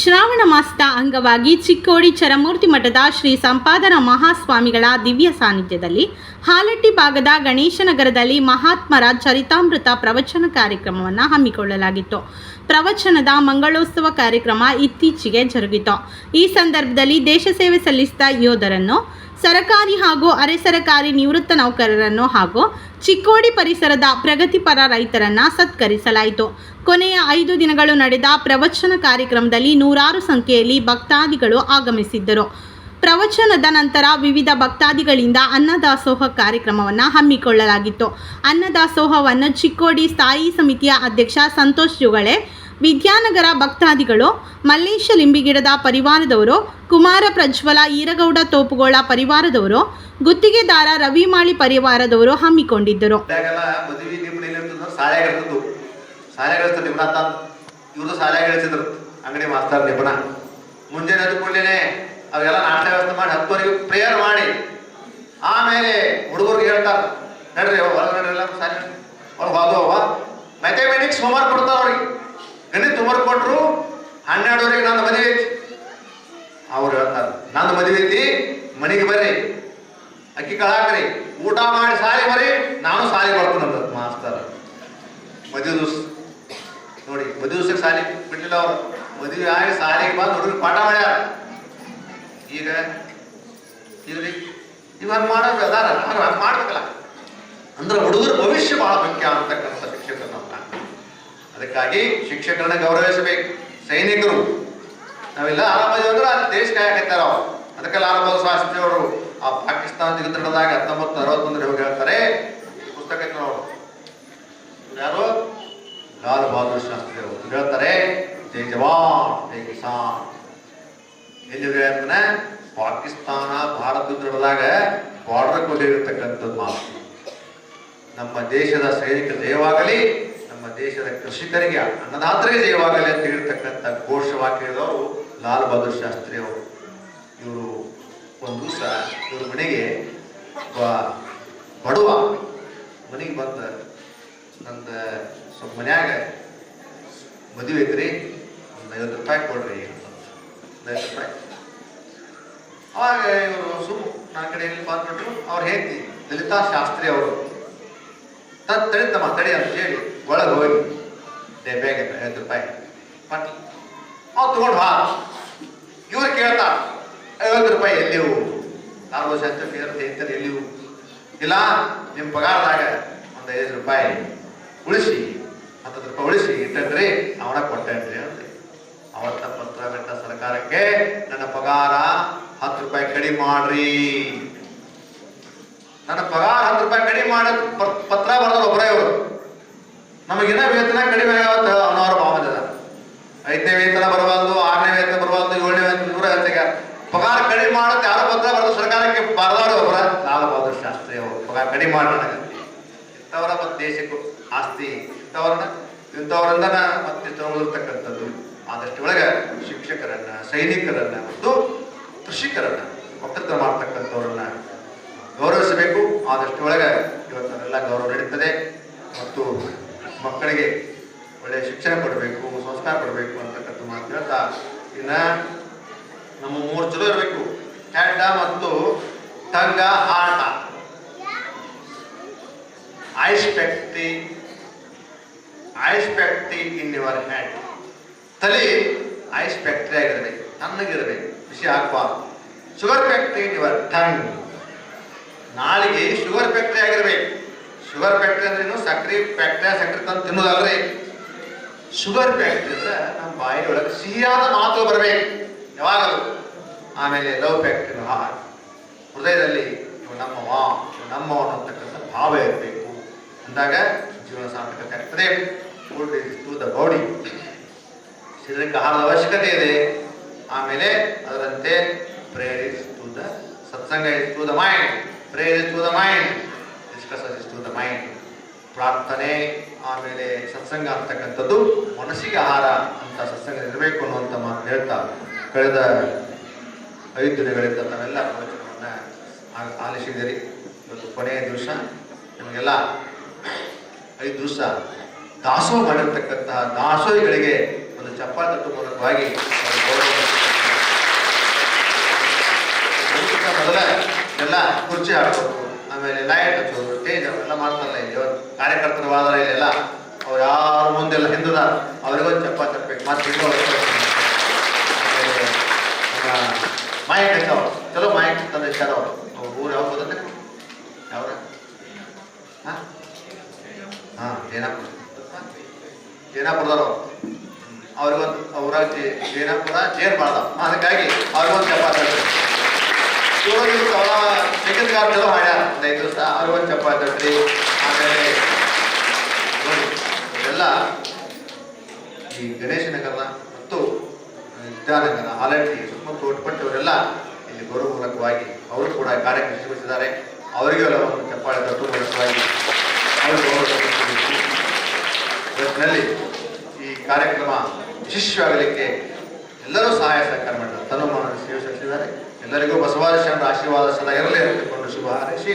ಶ್ರಾವಣ ಮಾಸದ ಅಂಗವಾಗಿ ಚಿಕ್ಕೋಡಿ ಚರಮೂರ್ತಿ ಮಠದ ಶ್ರೀ ಸಂಪಾದನ ಮಹಾಸ್ವಾಮಿಗಳ ದಿವ್ಯ ಸಾನ್ನಿಧ್ಯದಲ್ಲಿ ಹಾಲಟ್ಟಿ ಭಾಗದ ಗಣೇಶನಗರದಲ್ಲಿ ಮಹಾತ್ಮರ ಚರಿತಾಮೃತ ಪ್ರವಚನ ಕಾರ್ಯಕ್ರಮವನ್ನು ಹಮ್ಮಿಕೊಳ್ಳಲಾಗಿತ್ತು. ಪ್ರವಚನದ ಮಂಗಳೋತ್ಸವ ಕಾರ್ಯಕ್ರಮ ಇತ್ತೀಚೆಗೆ ಜರುಗಿತು. ಈ ಸಂದರ್ಭದಲ್ಲಿ ದೇಶ ಸೇವೆ ಸಲ್ಲಿಸಿದ ಯೋಧರನ್ನು ಸರಕಾರಿ ಹಾಗೂ ಅರೆ ಸರಕಾರಿ ನಿವೃತ್ತ ನೌಕರರನ್ನು ಹಾಗೂ ಚಿಕ್ಕೋಡಿ ಪರಿಸರದ ಪ್ರಗತಿಪರ ರೈತರನ್ನ ಸತ್ಕರಿಸಲಾಯಿತು. ಕೊನೆಯ ಐದು ದಿನಗಳು ನಡೆದ ಪ್ರವಚನ ಕಾರ್ಯಕ್ರಮದಲ್ಲಿ ನೂರಾರು ಸಂಖ್ಯೆಯಲ್ಲಿ ಭಕ್ತಾದಿಗಳು ಆಗಮಿಸಿದ್ದರು. ಪ್ರವಚನದ ನಂತರ ವಿವಿಧ ಭಕ್ತಾದಿಗಳಿಂದ ಅನ್ನದಾಸೋಹ ಕಾರ್ಯಕ್ರಮವನ್ನು ಹಮ್ಮಿಕೊಳ್ಳಲಾಗಿತ್ತು. ಅನ್ನದಾಸೋಹವನ್ನು ಚಿಕ್ಕೋಡಿ ಸ್ಥಾಯಿ ಸಮಿತಿಯ ಅಧ್ಯಕ್ಷ ಸಂತೋಷ್ ಜುಗಳೆ ವಿದ್ಯಾನಗರ ಭಕ್ತಾದಿಗಳು, ಮಲ್ಲೇಶ ಲಿಂಬಿಗಿಡದ ಪರಿವಾರದವರು, ಕುಮಾರ ಪ್ರಜ್ವಲ ಈರಗೌಡ ತೋಪುಗೋಳ ಪರಿವಾರದವರು, ಗುತ್ತಿಗೆದಾರ ರವಿಮಾಳಿ ಪರಿವಾರದವರು ಹಮ್ಮಿಕೊಂಡಿದ್ದರು. ಮುಂಜಾನೆ ಅದು ಕೂಡಲೇ ಅವೆಲ್ಲ ನಾಷ್ಟ ವ್ಯವಸ್ಥೆ ಮಾಡಿ ಹತ್ತುವರೆಗೆ ಪ್ರೇಯರ್ ಮಾಡಿ. ಆಮೇಲೆ ಹುಡುಗರಿಗೆ ಹೇಳ್ತಾರ, ನಡ್ರಿ ಹೊರಗೆ ನಡ್ರಿ ಎಲ್ಲ ಸಾಲಿ. ಒಳಗೆ ಹೋದವ ಮ್ಯಾಥಮೆಟಿಕ್ಸ್ ಹೋಮ್ವರ್ಕ್ ಕೊಡ್ತಾರೆ ಅವ್ರಿಗೆ. ಗಣಿತ ತುಂಬರ್ ಕೊಟ್ರು, ಹನ್ನೆರಡುವರೆಗೆ ನನ್ನ ಮದುವೆ ಐತಿ. ಅವ್ರು ಹೇಳ್ತಾರೆ ನನ್ನ ಮದುವೆ ಐತಿ, ಮನೆಗೆ ಬರ್ರಿ. ಅಕ್ಕಿ ಕಳಾಕ್ರಿ. ಊಟ ಮಾಡಿ ಸಾಲಿ ಬರ್ರಿ ನಾನು ಸಾಲಿ ಬರ್ತೀನಂತ ಮಾಸ್ತರ್ ಮದುವೆ ದಿವಸ. ನೋಡಿ, ಮದುವೆ ದಿವಸಕ್ಕೆ ಸಾಲಿ ಬಿಡ್ಲಿಲ್ಲ ಅವ್ರು. ಮದುವೆ ಆಗಿ ಸಾಲಿಗೆ ಬಂದು ಹುಡುಗರು ಪಾಠ ಮಾಡ್ಯಾರ. ಈಗ, ಇರ್ಲಿ. ಇವಾಗ ಮಾಡೋದು ಅದಾರ ಮಾಡ್ಬೇಕಲ್ಲ. ಅಂದ್ರೆ ಹುಡುಗರ ಭವಿಷ್ಯ ಬಹಳ ಮುಖ್ಯ ಅಂತಕ್ಕಂಥ ಅದಕ್ಕಾಗಿ ಶಿಕ್ಷಕರನ್ನ ಗೌರವಿಸಬೇಕು. ಸೈನಿಕರು. ನಾವೆಲ್ಲ ಆರಂಭದ ಅಂದ್ರೆ ಅಲ್ಲಿ ದೇಶ ಕಾಯಕತ್ತಾರ ಅವ್ರು ಅದಕ್ಕೆ ಲಾಲ್ ಶಾಸ್ತ್ರಿ ಅವರು ಆ ಪಾಕಿಸ್ತಾನ ಯುದ್ಧದಾಗ ಹತ್ತೊಂಬತ್ತು ಅರವತ್ತೊಂದರಲ್ಲಿ ಹೋಗಿ ಹೇಳ್ತಾರೆ. ಪುಸ್ತಕ ಅವರು ಯಾರು? ಲಾಲ್ ಬಹದ್ದೂರ್ ಶಾಸ್ತ್ರಿ ಅವರು. ಹೇಳ್ತಾರೆ, ಜೈ ಜವಾನ್, ಜೈ ಕಿಸಾನ್. ಎಲ್ಲಿ ಪಾಕಿಸ್ತಾನ ಭಾರತ ಯುದ್ಧದಾಗ ಬಾರ್ಡರ್ ಕೊಟ್ಟಿರತಕ್ಕಂಥದ್ದು ಮಾತು. ನಮ್ಮ ದೇಶದ ಸೈನಿಕ ಜಯವಾಗಲಿ ನಮ್ಮ ದೇಶದ ಕೃಷಿಕರಿಗೆ ಅನ್ನದಾತರಿಗೆ ಜಯವಾಗಲಿ ಅಂತ ಹೇಳ್ತಕ್ಕಂಥ ಘೋಷವಾಕ್ಯದವರು ಲಾಲ್ ಬಹದ್ದೂರ್ ಶಾಸ್ತ್ರಿ ಅವರು. ಇವರು ಒಂದು ದಿವಸ ಇವ್ರ ಮನೆಗೆ ಬಡವ ಮನೆಗೆ ಬಂದ ನಂದ ಸ್ವಲ್ಪ ಮನ್ಯಾಗ ಮದುವೆ ಐತ್ರಿ, ಒಂದು ಐವತ್ತು ರೂಪಾಯಿ ಕೊಡ್ರಿ ಐವತ್ತು ರೂಪಾಯಿ. ಅವಾಗ ಇವರು ಸುಮ್ ನನ್ನ ಕಡೆ ಇಲ್ಲಿ ಬಂದ್ಬಿಟ್ರು ಅವ್ರು ಹೇಳ್ತಿ, ಲಲಿತಾ ಶಾಸ್ತ್ರಿ ಅವರು, ತತ್ ತಡಿತಮ್ಮ ತಡಿ ಅಂತ ಹೇಳಿ. ಒಳಗೆ ಹೋಗಿ ಬೇಗ ಐವತ್ತು ರೂಪಾಯಿ ಪಟ್ ಅವ್ರು ತಗೊಂಡು ಬಾ. ಇವ್ರು ಕೇಳ್ತಾ ಐವತ್ತು ರೂಪಾಯಿ ಎಲ್ಲಿವು ನಾಲ್ಕು ಶಾಸ್ತ್ರ ಹೇಳ್ತಾರೆ ಎಲ್ಲಿವು ಇಲ್ಲ ನಿಮ್ಮ ಪಗಾರದಾಗ ಒಂದು ಐದು ರೂಪಾಯಿ ಉಳಿಸಿ, ಹತ್ತತ್ತು ರೂಪಾಯಿ ಉಳಿಸಿ ಇಟ್ಟನ್ರಿ ಅವನ ಕೊಟ್ಟೇನ್ರಿ ಅಂತ ಅವತ್ತ ಪತ್ರ ಬಿಟ್ಟ ಸರ್ಕಾರಕ್ಕೆ, ನನ್ನ ಪಗಾರ ಹತ್ತು ರೂಪಾಯಿ ಕಡಿಮೆ ಮಾಡ್ರಿ. ನನ್ನ ಪಗಾರ ಹತ್ತು ರೂಪಾಯಿ ಕಡಿಮೆ ಮಾಡ ಪತ್ರ ಬರೆದ್ರು ಒಬ್ಬರೇ ಇವರು. ನಮಗಿನ್ನ ವೇತನ ಕಡಿಮೆ ಆಗತ್ತ ಅನ್ನೋರು ಭಾವನೆ ಐದನೇ ವೇತನ ಬರಬಾರ್ದು, ಆರನೇ ವೇತನ ಬರಬಾರ್ದು, ಏಳನೇ ವೇತನ ದೂರ ಹೇಳ್ತಾಗ ಪಗಾರ ಕಡಿಮೆ ಮಾಡುತ್ತೆ, ಯಾರು ಪತ್ರ ಬರೋದು ಸರ್ಕಾರಕ್ಕೆ ಬರದಾಡು ಒಬ್ಬರ ಲಾಲ್ ಬಹದ್ದೂರ್ ಶಾಸ್ತ್ರಿ ಅವರು. ಪಗಾರ ಕಡಿಮೆ ಮಾಡೋಣ ಇಂಥವರ ಮತ್ತು ದೇಶಕ್ಕೂ ಆಸ್ತಿ, ಇಂಥವ್ರನ್ನ, ಇಂಥವರಿಂದ ಮತ್ತೆ ತೊಗೊಂಡಿರ್ತಕ್ಕಂಥದ್ದು ಆದಷ್ಟು ಒಳಗೆ ಶಿಕ್ಷಕರನ್ನ, ಸೈನಿಕರನ್ನ ಮತ್ತು ಕೃಷಿಕರನ್ನ ಒಕ್ಕತ್ರ ಮಾಡ್ತಕ್ಕಂಥವ್ರನ್ನ ಗೌರವಿಸಬೇಕು. ಆದಷ್ಟು ಒಳಗೆ ಇವತ್ತನ್ನೆಲ್ಲ ಗೌರವ ನಡೀತದೆ. ಮತ್ತು ಮಕ್ಕಳಿಗೆ ಒಳ್ಳೆಯ ಶಿಕ್ಷಣ ಕೊಡಬೇಕು, ಸಂಸ್ಕಾರ ಕೊಡಬೇಕು ಅಂತಕ್ಕಂಥ ಮಾತು ಹೇಳ್ತಾ, ಇನ್ನು ನಮ್ಮ ಮೂರು ಚಲೋ ಇರಬೇಕು. ಹೆಡ್ಡ ಮತ್ತು ತಂಗ ಆಟ ice factory ice in your hand. ತಲೆ ಐಸ್ ಫ್ಯಾಕ್ಟ್ರಿ ಆಗಿರಬೇಕು, ತಣ್ಣಗಿರಬೇಕು ಬಿಸಿ ಹಾಕಬಾರ್ದು sugar factory in your tongue. ನಾಳೆಗೆ ಶುಗರ್ ಫ್ಯಾಕ್ಟ್ರಿ ಆಗಿರ್ಬೇಕು. ಶುಗರ್ ಫ್ಯಾಕ್ಟ್ರಿ ಅಂದ್ರೆ ಸಕ್ಕರೆ ಫ್ಯಾಕ್ಟ್ರಿ ಸಕ್ಕರೆ ತಂದು ತಿನ್ನೋದಲ್ರಿ ಶುಗರ್ ಫ್ಯಾಕ್ಟ್ರಿ ಅಂದ್ರೆ ನಮ್ಮ ಬಾಯಿಯೊಳಗೆ ಸಿಹಿಯಾದ ಮಾತು ಬರಬೇಕು. ಯಾವಾಗಲೂ. ಆಮೇಲೆ ಲವ್ ಫ್ಯಾಕ್ಟ್ರಿ ಹಾರ್ಟ್ ಹೃದಯದಲ್ಲಿ ಇವು ನಮ್ಮವ ಇವು ಭಾವ ಇರಬೇಕು. ಅಂದಾಗ ಜೀವನ ಸಾರ್ಥಕತೆ ಆಗ್ತದೆ. Food is to the body ಶರೀರಕ್ಕೆ ಆಹಾರದ ಅವಶ್ಯಕತೆ ಇದೆ. ಆಮೇಲೆ ಅದರಂತೆ prayer is to the satsang is to the mind prayer is to the mind discuss is to the mind ಪ್ರಾರ್ಥನೆ, ಆಮೇಲೆ ಸತ್ಸಂಗ ಅಂತಕ್ಕಂಥದ್ದು, ಮನಸ್ಸಿಗೆ ಆಹಾರ ಅಂತ ಸತ್ಸಂಗ ಇರಬೇಕು ಅನ್ನುವಂಥ ಮಾತು ಹೇಳ್ತಾ ಕಳೆದ ಐದು ದಿನಗಳಿಂದ ತಾವೆಲ್ಲ ಪ್ರವಚನವನ್ನು ಆಲಿಸಿದಿರಿ ಇವತ್ತು ಕೊನೆಯ ದಿವಸ. ನಿಮಗೆಲ್ಲ ಐದು ದಿವಸ ದಾಸೋಹ ಮಾಡಿರ್ತಕ್ಕಂತಹ ದಾಸೋಹಿಗಳಿಗೆ ಒಂದು ಚಪ್ಪಾ ತಟ್ಟು ಮೂಲಕವಾಗಿ ಮೊದಲ ಎಲ್ಲ ಕುರ್ಚಿ ಹಾಕೋದು ಲೈಟ್ ಹಚ್ಚೋದು ಸ್ಟೇಜ್ ಅವೆಲ್ಲ ಮಾಡ್ತಾರಲ್ಲ ಇಲ್ಲಿ ಇವತ್ತು ಕಾರ್ಯಕರ್ತರು ವಾದರ ಇಲ್ಲೆಲ್ಲ, ಅವ್ರು ಯಾರು ಮುಂದೆಲ್ಲ ಹಿಂದದ ಅವ್ರಿಗೊಂದು ಚಪ್ಪ ತಪ್ಪಬೇಕು ಮತ್ತೆ ಇನ್ನೂ ಮಾಯಕ್ ಚಲೋ ಮಾಯಕ್ ತಂದೆ ಇಚ್ಚಾರ ಅವರು ಅವ್ರ ಊರು ಯಾವ ಬದಲೇ ಯಾವ್ರ? ಹಾಂ ಜೇನಾಪುರ. ಜೇನಾಪುರದವ್ರು ಅವ್ರಿಗೊಂದು ಅವ್ರ ಜೇನಾಪುರ ಜೇರ್ ಬಾಳ್ದ ಅದಕ್ಕಾಗಿ ಅವ್ರಿಗೊಂದು ಚಪ್ಪ ಇವಾಗ ಇವ್ರು ಅವರ ತೆಗೆದುಗಾರ ಚಲೋ ಮಾಡ್ಯಾರ. ಒಂದು ಐದು ದಿವಸ ಅವ್ರಿಗೊಂದು ಚಪಾತಿ ಹಚ್ರಿ ಆಮೇಲೆ ನೋಡಿ ಈ ಗಣೇಶ ನಗರ ಮತ್ತು ವಿದ್ಯಾನಗರ ಆಲಟ್ಟಿ ಸುತ್ತಮುತ್ತ ಒಟ್ಪಟ್ಟವರೆಲ್ಲ ಇಲ್ಲಿ ಬರುವ ಮೂಲಕವಾಗಿ ಅವರು ಕೂಡ ಕಾರ್ಯಕ್ರಮ ಶ್ರಮಿಸಿದ್ದಾರೆ ಅವರಿಗೂ ಒಂದು ಚಪ್ಪಾಳೆ ತಟ್ಟು ಮೂಲಕವಾಗಿ ಒಟ್ಟಿನಲ್ಲಿ ಈ ಕಾರ್ಯಕ್ರಮ ಯಶಸ್ವಿಯಾಗಲಿಕ್ಕೆ ಎಲ್ಲರೂ ಸಹಾಯ ಸಹಕಾರ ಮಾಡಿದ್ದಾರೆ ತನ್ನ ಸೇವೆ ಸಲ್ಲಿಸಿದ್ದಾರೆ ಎಲ್ಲರಿಗೂ ಬಸವಾದಶನ ಆಶೀರ್ವಾದ ಸದಾ ಇರಲಿ ಅಂತಕೊಂಡು ಶುಭ ಹಾರೈಸಿ.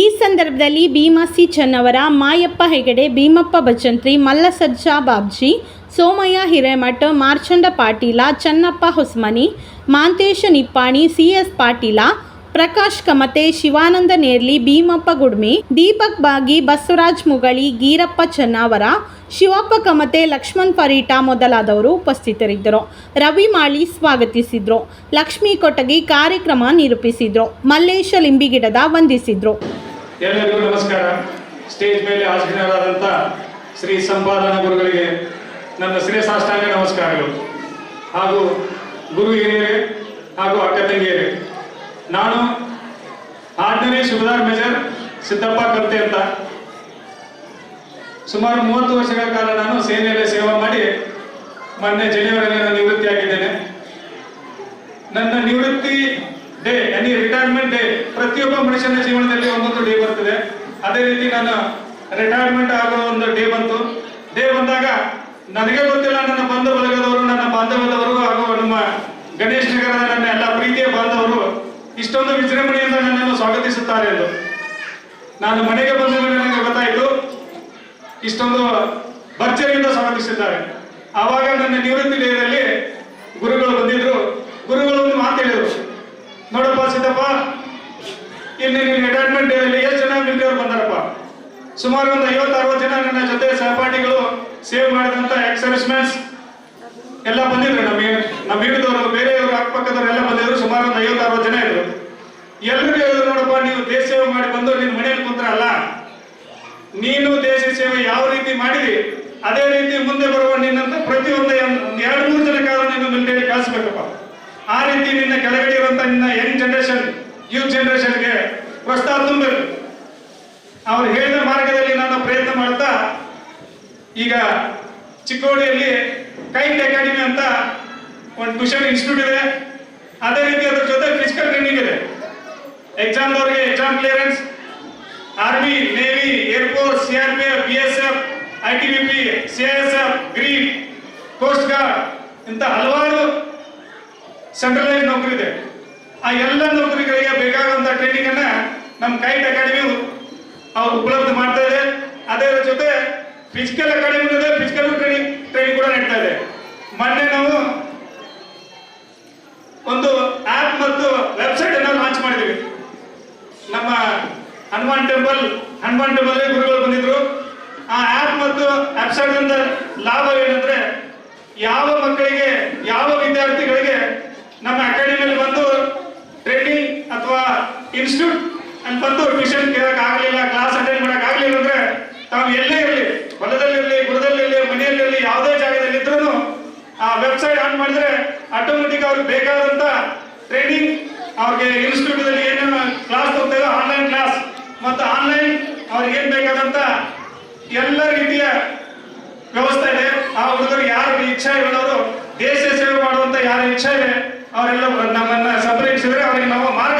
ಈ ಸಂದರ್ಭದಲ್ಲಿ ಭೀಮಸಿ ಚನ್ನವರ, ಮಾಯಪ್ಪ ಹೆಗಡೆ, ಭೀಮಪ್ಪ ಬಚಂತ್ರಿ ಮಲ್ಲಸಜ್ಜಾ ಬಾಬ್ಜಿ, ಸೋಮಯ್ಯ ಹಿರೇಮಠ, ಮಾರ್ಚಂಡ ಪಾಟೀಲ, ಚನ್ನಪ್ಪ ಹೊಸ್ಮನಿ, ಮಾಂತೇಶ ನಿಪ್ಪಾಣಿ, ಸಿ ಎಸ್ ಪಾಟೀಲ ಪ್ರಕಾಶ್ ಕಮತೆ, ಶಿವಾನಂದ ನೇರ್ಲಿ, ಭೀಮಪ್ಪ ಗುಡ್ಮಿ, ದೀಪಕ್ ಬಾಗಿ, ಬಸವರಾಜ್ ಮುಗಳಿ, ಗೀರಪ್ಪ ಚನ್ನಾವರ, ಶಿವಪ್ಪ ಕಮತೆ, ಲಕ್ಷ್ಮಣ್ ಪರೀಟ ಮೊದಲಾದವರು ಉಪಸ್ಥಿತರಿದ್ದರು. ರವಿ ಮಾಳಿ ಸ್ವಾಗತಿಸಿದ್ರು. ಲಕ್ಷ್ಮೀ ಕೊಟಗಿ ಕಾರ್ಯಕ್ರಮ ನಿರೂಪಿಸಿದ್ರು. ಮಲ್ಲೇಶ ಲಿಂಬಿಗಿಡದ ವಂದಿಸಿದ್ರು. ಎಲ್ಲರಿಗೂ ನಮಸ್ಕಾರ. ಸ್ಟೇಜ್ ಮೇಲೆ ಶ್ರೀ ಸಂಪಾದನ ಗುರುಗಳಿಗೆ ನನ್ನ ಶಿರಸಾಷ್ಟಾಂಗ ನಮಸ್ಕಾರಗಳು. ಹಾಗೂ ಗುರು ಹಿರಿಯರೇ ಹಾಗೂ ಅಕ್ಕ ತಂಗಿಯರೇ ನಾನು ಆರ್ಡಿನರಿ ಸುಬೇದಾರ್ ಮೇಜರ್ ಸಿದ್ದಪ್ಪ ಕರ್ತೆ ಅಂತ. ಸುಮಾರು ಮೂವತ್ತು ವರ್ಷಗಳ ಕಾಲ ನಾನು ಸೇನೆಯಲ್ಲಿ ಸೇವೆ ಮಾಡಿ ಮೊನ್ನೆ ಜನವರಿಯಲ್ಲಿ ನಾನು ನಿವೃತ್ತಿಯಾಗಿದ್ದೇನೆ ನನ್ನ ನಿವೃತ್ತಿ ಡೇ ಎನಿ ರಿಟೈರ್ಮೆಂಟ್ ಡೇ ಪ್ರತಿಯೊಬ್ಬ ಮನುಷ್ಯನ ಜೀವನದಲ್ಲಿ ಒಂದೊಂದು ಡೇ ಬರ್ತದೆ. ಅದೇ ರೀತಿ ನಾನು ರಿಟೈರ್ಮೆಂಟ್ ಆಗೋ ಒಂದು ಡೇ ಬಂತು. ಡೇ ಬಂದಾಗ ನನಗೆ ಗೊತ್ತಿಲ್ಲ, ನನ್ನ ಬಂಧು ಬಳಗದವರು, ನನ್ನ ಬಾಂಧವ್ಯದವರು ಹಾಗೂ ನಮ್ಮ ಗಣೇಶ್ ನಗರದ ನನ್ನ ಎಲ್ಲ ಪ್ರೀತಿಯ ಬಾಂಧವರು ಇಷ್ಟೊಂದು ವಿಜೃಂಭಣೆಯಿಂದ ನನ್ನನ್ನು ಸ್ವಾಗತಿಸುತ್ತಾರೆ ಎಂದು. ನಾನು ಮನೆಗೆ ಬಂದ ಮೇಲೆ ನನಗೆ ಗೊತ್ತಾಯಿತು, ಇಷ್ಟೊಂದು ಭರ್ಜರಿಯಿಂದ ಸ್ವಾಗತಿಸಿದ್ದಾರೆ. ಆವಾಗ ನನ್ನ ನಿವೃತ್ತಿ ಡೇದಲ್ಲಿ ಗುರುಗಳು ಬಂದಿದ್ರು. ಗುರುಗಳು ಒಂದು ಮಾತು ಹೇಳಿದ್ರು. ನೋಡಪ್ಪ ಸಿದ್ದಪ್ಪ ಇಲ್ಲಿ ನಿನ್ನ ರಿಟೈರ್ಮೆಂಟ್ ಡೇದಲ್ಲಿ ಎಷ್ಟು ಜನ ಮಿಲಿಟರಿ ಬಂದಾರಪ್ಪ? ಸುಮಾರು ಒಂದು ಐವತ್ತು ಅರವತ್ತು ಜನ ನನ್ನ ಜೊತೆ ಸಹಪಾಠಿಗಳು ಸೇವ್ ಮಾಡಿದಂತ ಎಕ್ಸ್ ಎಲ್ಲ ಬಂದಿದ್ರು ನಮ್ಮ ನಮ್ಮ ಹಿಡಿದವರು ಬೇರೆಯವರು ಅಕ್ಕಪಕ್ಕದವರೆಲ್ಲ ಬಂದಿದ್ರು, ಸುಮಾರು ಒಂದು ಐವತ್ತು ಅರವತ್ತು ಜನ ಇದ್ರು. ಎಲ್ರಿಗೂ ಹೇಳಿದ್ರು, ನೋಡಪ್ಪ, ನೀವು ದೇಶ ಸೇವೆ ಮಾಡಿ ಬಂದು ನಿನ್ನ ಮನೆಯಲ್ಲಿ ಕುಂತ್ರಲ್ಲ. ನೀನು ದೇಶ ಸೇವೆ ಯಾವ ರೀತಿ ಮಾಡಿದಿ, ಅದೇ ರೀತಿ ಮುಂದೆ ಬರುವ ನಿನ್ನಂತ ಪ್ರತಿಯೊಂದು ಒಂದು ಎರಡು, ಮೂರು ಜನ ಕಾಲ ನೀನು ಮಿಲಿಟರಿ ಕಳಿಸ್ಬೇಕಪ್ಪ. ಆ ರೀತಿ ನಿನ್ನ ಕೆಳಗಡೆ ಇರುವಂತ ನಿನ್ನ ಯಂಗ್ ಜನರೇಷನ್ ಯೂತ್ ಜನರೇಷನ್ಗೆ ಪ್ರೋತ್ಸಾಹ ತುಂಬಬೇಕು ಅವ್ರು ಹೇಳಿದ ಮಾರ್ಗದಲ್ಲಿ ನಾನು ಪ್ರಯತ್ನ ಮಾಡ್ತಾ, ಈಗ ಚಿಕ್ಕೋಡಿಯಲ್ಲಿ ಕೈಟ್ ಅಕಾಡೆಮಿ ಅಂತ ಒಂದು ಟ್ಯೂಷನ್ ಇನ್ಸ್ಟಿಟ್ಯೂಟ್ ಇದೆ. ಅದೇ ರೀತಿ ಅದ್ರ ಜೊತೆ ಫಿಸಿಕಲ್ ಟ್ರೈನಿಂಗ್ ಇದೆ. ಎಕ್ಸಾಮ್ ಅವರಿಗೆ exam clearance army navy air force CRPF C S F green coast guard ಇಂಥ ಹಲವಾರು ಸೆಂಟ್ರಲೈಸ್ ನೌಕರಿ ಇದೆ ಆ ಎಲ್ಲ ನೌಕರಿಗಳಿಗೆ ಬೇಕಾಗುವಂಥ ಟ್ರೈನಿಂಗ್ ಅನ್ನ ನಮ್ಮ ಕೈಟ್ ಅಕಾಡೆಮಿ ಅವ್ರು ಉಪಲಬ್ಧ ಮಾಡ್ತಾ ಇದೆ. ಅದೇ ಜೊತೆ physical academy physical training training ಕೂಡ ನೀಡ್ತಾ ಇದೆ. ಮೊನ್ನೆ ನಾವು ಒಂದು ಆಪ್ ಮತ್ತು ವೆಬ್ಸೈಟ್ ಅನ್ನು ಲಾಂಚ್ ಮಾಡಿದ್ದೀವಿ ನಮ್ಮ ಹನುಮಾನ್ ಟೆಂಪಲ್ ಹನುಮಾನ್ ಟೆಂಪಲ್ ಗುರುಗಳು ಬಂದಿದ್ರು. ಆ ಆಪ್ ಮತ್ತು ವೆಬ್ಸೈಟ್ ಲಾಭ ಏನಂದ್ರೆ ಯಾವ ಮಕ್ಕಳಿಗೆ, ಯಾವ ವಿದ್ಯಾರ್ಥಿಗಳಿಗೆ ನಮ್ಮ ಅಕಾಡೆಮಿಯಲ್ಲಿ ಬಂದು ಟ್ರೈನಿಂಗ್ ಅಥವಾ ಇನ್ಸ್ಟಿಟ್ಯೂಟ್ ಅಲ್ಲಿ ಬಂದು ಟ್ಯೂಷನ್ ಕೇಳಕ್ ಆಗಲಿಲ್ಲ ಕ್ಲಾಸ್ ಅಟೆಂಡ್ ಮಾಡಕ್ ಆಗಲಿಲ್ಲ ಅಂದ್ರೆ ತಾವು ಎಲ್ಲೇ ಇರಲಿ ಹೊಲದಲ್ಲಿರಲಿ ಗುಡದಲ್ಲಿರಲಿ ಮನೆಯಲ್ಲಿರಲಿ ಯಾವುದೇ ಜಾಗದಲ್ಲಿ ಇದ್ರೂ ಆ ವೆಬ್ಸೈಟ್ ಆನ್ ಮಾಡಿದ್ರೆ ಆಟೋಮೆಟಿಕ್ ಅವ್ರಿಗೆ ಬೇಕಾದಂತ ಟ್ರೈನಿಂಗ್ ಅವ್ರಿಗೆ ಇನ್ಸ್ಟಿಟ್ಯೂಟ್ ಅಲ್ಲಿ ಏನೇನು ಕ್ಲಾಸ್ ಹೋಗ್ತಾ ಆನ್ಲೈನ್ ಕ್ಲಾಸ್ ಮತ್ತು ಆನ್ಲೈನ್ ಅವ್ರಿಗೆ ಏನ್ ಬೇಕಾದಂತ ಎಲ್ಲ ರೀತಿಯ ವ್ಯವಸ್ಥೆ ಇದೆ. ಆ ಹುಡುಗರು ಯಾರು ಇಚ್ಛೆ ಇರೋರು ದೇಶ ಸೇವೆ ಮಾಡುವಂತ ಯಾರ ಇಚ್ಛೆ ಇದೆ, ಅವರೆಲ್ಲ ನಮ್ಮನ್ನ ಸಂಪರ್ಕಿಸಿದ್ರೆ ಅವರಿಗೆ ನಾವು ಮಾರ್ಗ